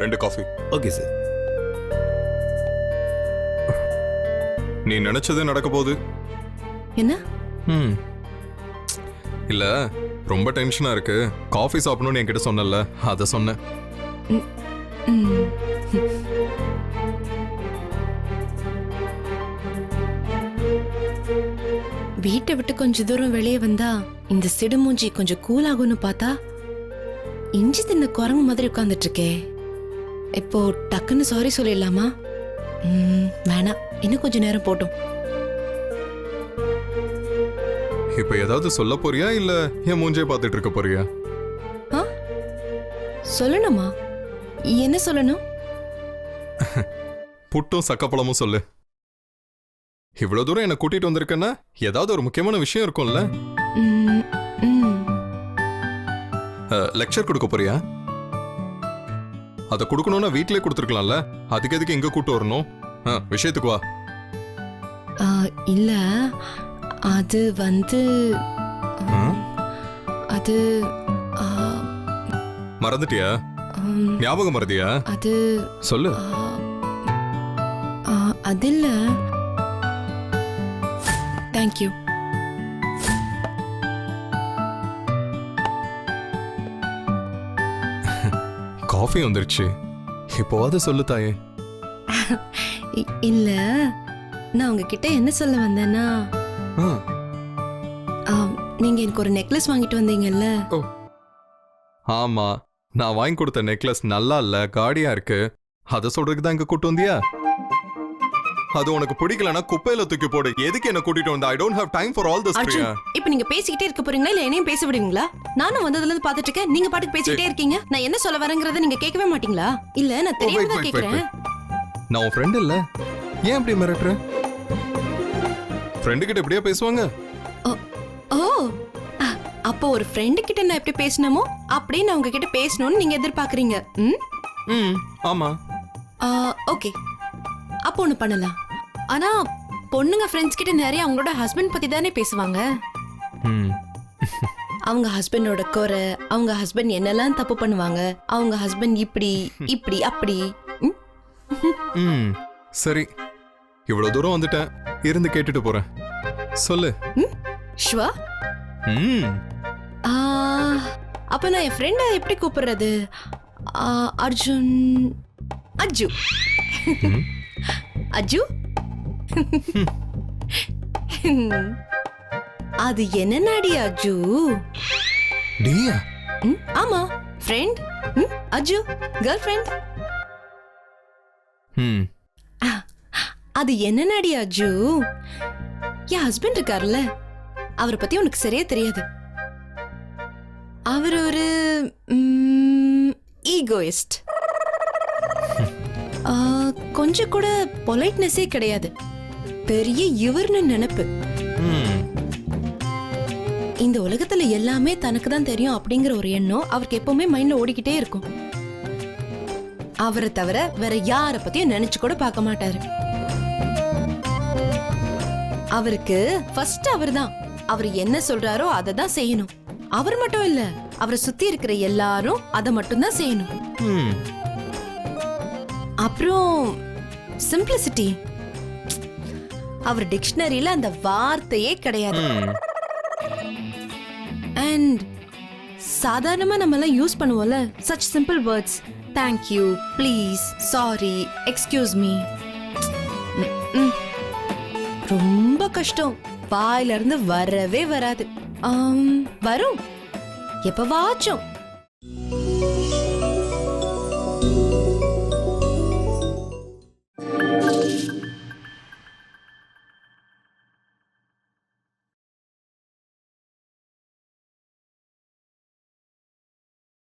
ரெண்டு coffee. Okay sir. நீ நினைச்சது நடக்க போகுது. என்ன? ம். இல்ல ரொம்ப டென்ஷனா இருக்கு. காஃபி சாப்பிடணும்னு என்கிட்ட சொன்னல அத சொன்னேன். வீட்டை விட்டு கொஞ்ச தூரம் வெளியே வந்தா இந்த சிடுமூஞ்சி கொஞ்சம் கூல் ஆகும்னு பார்த்தா இஞ்சி தின்ன குரங்கு மாதிரி உட்கார்ந்துட்டு இருக்கே. இப்போ டக்குன்னு சாரி சொல்லிடலாமா? வேணாம். இன்னும் கொஞ்ச நேரம் போட்டும். இப்ப ஏதாவது சொல்ல போறியா இல்ல என் மூஞ்சே பார்த்துட்டு இருக்க போறியா? சொல்லணுமா? என்ன சொல்லணும்? புட்டும் சக்கப்பழமும் சொல்லு. இவ்வளவு தூரம் என்ன கூட்டிட்டு வந்திருக்கேன்னா ஏதாவது ஒரு முக்கியமான விஷயம் இருக்கும்ல. லெக்சர் கொடுக்க போறியா? அதை கொடுக்கணும்னா வீட்டிலே கொடுத்துருக்கலாம்ல. அதுக்கு எதுக்கு எங்க கூட்டு வரணும்? விஷயத்துக்கு வா. ஆ, இல்ல. அது வந்து? அது மறந்துட்டியா? ஞாபகம் மறதியா? அது சொல்லு. அது இல்ல. தேங்க்யூ காஃபி வந்துருச்சு. இப்போவாது சொல்லு தாயே. இல்ல நான் உங்ககிட்ட என்ன சொல்ல வந்தேன்னா ஆ, நீங்க எனக்கு ஒரு நெக்லஸ் வாங்கிட்டு வந்தீங்கல்ல? ஆமா நான் வாங்கி கொடுத்த நெக்லஸ் நல்லா இல்ல காடியா இருக்கு. அத சொல்றதுக்கு தான் இங்க கூட்டு வந்தியா? அது உனக்கு பிடிக்கலனா குப்பையில தூக்கி போடு. எதுக்கு என்ன கூட்டிட்டு வந்த? I don't have time for all this Priya. இப்ப நீங்க பேசிக்கிட்டே இருக்க போறீங்களா? இல்ல என்னையும் பேச விடுவீங்களா? நானும் வந்ததுல இருந்து பாத்துட்டு இருக்கேன். நீங்க பாட்டுக்கு பேசிக்கிட்டே இருக்கீங்க. நான் என்ன சொல்ல வரேங்கறத நீங்க கேட்கவே மாட்டீங்களா? இல்ல நான் Oh, தெரியாம தான் கேக்குறேன். நான் உன் ஃப்ரெண்ட் இல்ல. ஏன் இப்படி மிரட்டுற? ஃப்ரெண்டு கிட்ட இப்படியே பேசுவாங்க? ஓ அப்போ ஒரு ஃப்ரெண்டு கிட்ட நான் எப்படி பேசணுமோ அப்படியே நான் உங்ககிட்ட பேசணும்னு நீங்க எதிர்பார்க்கறீங்க. ம்? ம் ஆமா. ஓகே. அப்போ ஒண்ணு பண்ணலாம். ஆனா பொண்ணுங்க ஃப்ரெண்ட்ஸ் கிட்ட நிறைய அவங்களோட ஹஸ்பண்ட் பத்தி தானே பேசுவாங்க? ம். அவங்க ஹஸ்பண்டோட குறை அவங்க ஹஸ்பண்ட் என்னெல்லாம் தப்பு பண்ணுவாங்க அவங்க ஹஸ்பண்ட் இப்படி இப்படி அப்படி. சரி. இவ்வளவு தூரம் வந்துட்டேன். இருந்து கேட்டுட்டு போறேன். சொல்லு. ஷுவா அப்ப நான் என் ஃப்ரெண்டை எப்படி கூப்பிடுறது? அர்ஜுன் ம். அஜு? அது என்ன நாடி அஜு? டியா? ஆமா. ஃப்ரெண்ட் அஜு கேர்ள் ஃப்ரெண்ட் அது என்ன நாடி அஜு? என் ஹஸ்பண்ட் இருக்கார்ல அவரை பத்தி உனக்கு சரியா தெரியாது. அவர் ஒரு ஈகோயிஸ்ட் கொஞ்சம் கூட பொலைட்னஸே கிடையாது. பெரிய இவர்னு நினைப்பு. இந்த உலகத்துல எல்லாமே தனக்கு தான் தெரியும் அப்படிங்கிற ஒரு எண்ணம் அவருக்கு எப்பவுமே மைண்ட்ல ஓடிக்கிட்டே இருக்கும். அவரை தவிர வேற யார பத்தியும் நினைச்சு கூட பார்க்க மாட்டாரு. அவருக்கு ஃபர்ஸ்ட் அவர்தான். அவர் என்ன சொல்றாரோ அதை தான் செய்யணும். அவர் மட்டும் இல்ல அவரை சுத்தி இருக்கிற எல்லாரும் அதை மட்டும் தான் செய்யணும் அப்புறம் சிம்பிளிசிட்டி அவர் டிக்ஷனரியில அந்த வார்த்தையே கிடையாது. அண்ட் சாதாரணமா நம்ம எல்லாம் யூஸ் பண்ணுவோம்ல such simple words thank you please sorry excuse me ரொம்ப கஷ்டம். வாயில இருந்து வரவே வராது. வரும். எப்பவாச்சும்.